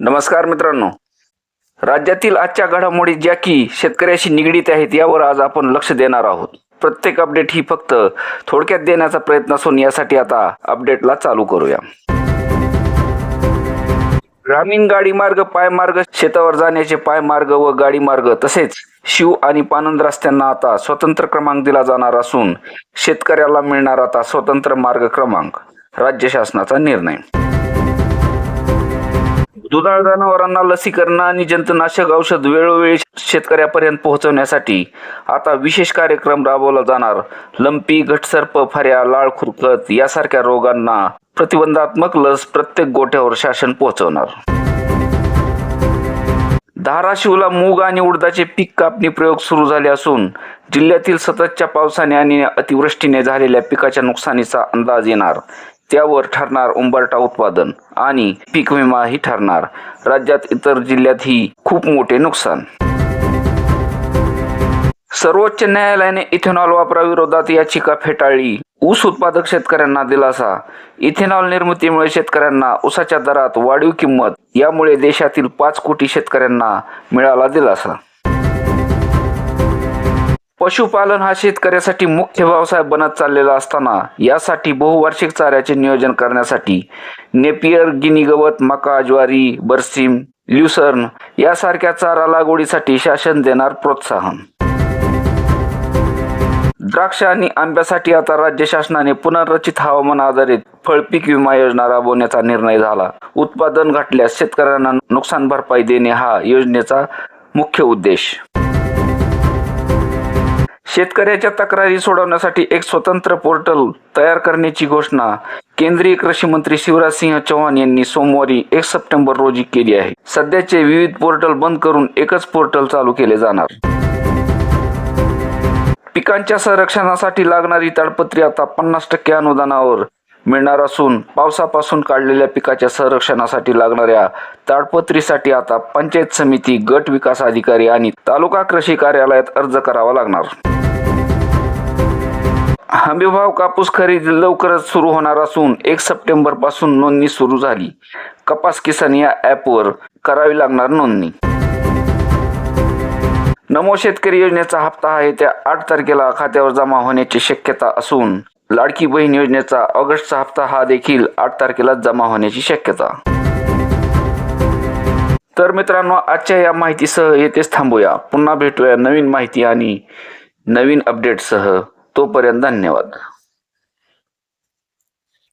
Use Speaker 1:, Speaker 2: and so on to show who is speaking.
Speaker 1: नमस्कार मित्रांनो. राज्यातील आजच्या घडामोडी ज्या की शेतकऱ्याशी निगडीत आहेत यावर आज आपण लक्ष देणार आहोत. प्रत्येक अपडेट ही फक्त थोडक्यात देण्याचा प्रयत्न असून यासाठी आता अपडेटला चालू करूया. ग्रामीण गाडी मार्ग पायमार्ग शेतावर जाण्याचे पायमार्ग व गाडी मार्ग तसेच शिव आणि पानंद रस्त्यांना आता स्वतंत्र क्रमांक दिला जाणार असून शेतकऱ्याला मिळणार आता स्वतंत्र मार्ग क्रमांक राज्य शासनाचा निर्णय. दुधाळ जनावरांना लसीकरण आणि जंतनाशक औषध वेळोवेळी शेतकऱ्यापर्यंत पोहोचवण्यासाठी आता विशेष कार्यक्रम राबवला जाणार. लंपी घटसर्प फऱ्या लाळ खुरकत यासारख्या रोगांना प्रतिबंधात्मक लस प्रत्येक गोठ्यावर शासन पोहोचवणार. धाराशिवला मूग आणि उडदाचे पीक कापणी प्रयोग सुरू झाले असून जिल्ह्यातील सततच्या पावसाने आणि अतिवृष्टीने झालेल्या पिकाच्या नुकसानीचा अंदाज येणार. त्यावर ठरणार उंबरटा उत्पादन आणि पीक विमाही ठरणार. राज्यात इतर जिल्ह्यातही खूप मोठे नुकसान. सर्वोच्च न्यायालयाने इथेनॉल वापराविरोधात याचिका फेटाळली. ऊस उत्पादक शेतकऱ्यांना दिलासा. इथेनॉल निर्मितीमुळे शेतकऱ्यांना ऊसाच्या दरात वाढीव किंमत यामुळे देशातील पाच कोटी शेतकऱ्यांना मिळाला दिलासा. पशुपालन हा शेतकऱ्यासाठी मुख्य व्यवसाय बनत चाललेला असताना यासाठी बहुवार्षिक चाऱ्याचे नियोजन करण्यासाठी नेपियर गिनी गवत मका ज्वारी बरसीम ल्युसर्न यासारख्या चारा लागवडीसाठी शासन देणार प्रोत्साहन. द्राक्ष आणि आंब्यासाठी आता राज्य शासनाने पुनर्रचित हवामान आधारित फळपीक विमा योजना राबवण्याचा निर्णय झाला. उत्पादन घटल्यास शेतकऱ्यांना नुकसान भरपाई देणे हा योजनेचा मुख्य उद्देश. शेतकऱ्याच्या तक्रारी सोडवण्यासाठी एक स्वतंत्र पोर्टल तयार करण्याची घोषणा केंद्रीय कृषी मंत्री शिवराज सिंह चौहान यांनी सोमवारी एक सप्टेंबर रोजी केली आहे. सध्याचे विविध पोर्टल बंद करून एकच पोर्टल चालू केले जाणार. पिकांच्या संरक्षणासाठी लागणारी ताडपत्री आता पन्नास टक्के अनुदानावर मिळणार असून पावसापासून काढलेल्या पिकाच्या संरक्षणासाठी लागणाऱ्या ताडपत्रीसाठी आता पंचायत समिती गट विकास अधिकारी आणि तालुका कृषी कार्यालयात अर्ज करावा लागणार. हमीभाव कापूस खरेदी लवकरच सुरू होणार असून एक सप्टेंबरपासून नोंदणी सुरू झाली. कपास किसान या ॲपवर करावी लागणार नोंदणी. नमो शेतकरी योजनेचा हप्ता आहे त्या आठ तारखेला खात्यावर जमा होण्याची शक्यता असून लाडकी बहीण योजनेचा ऑगस्टचा हप्ता हा देखील आठ तारखेला जमा होण्याची शक्यता. तर मित्रांनो आजच्या या माहितीसह येथेच थांबूया. पुन्हा भेटूया नवीन माहिती आणि नवीन अपडेटसह तोपर्यंत धन्यवाद.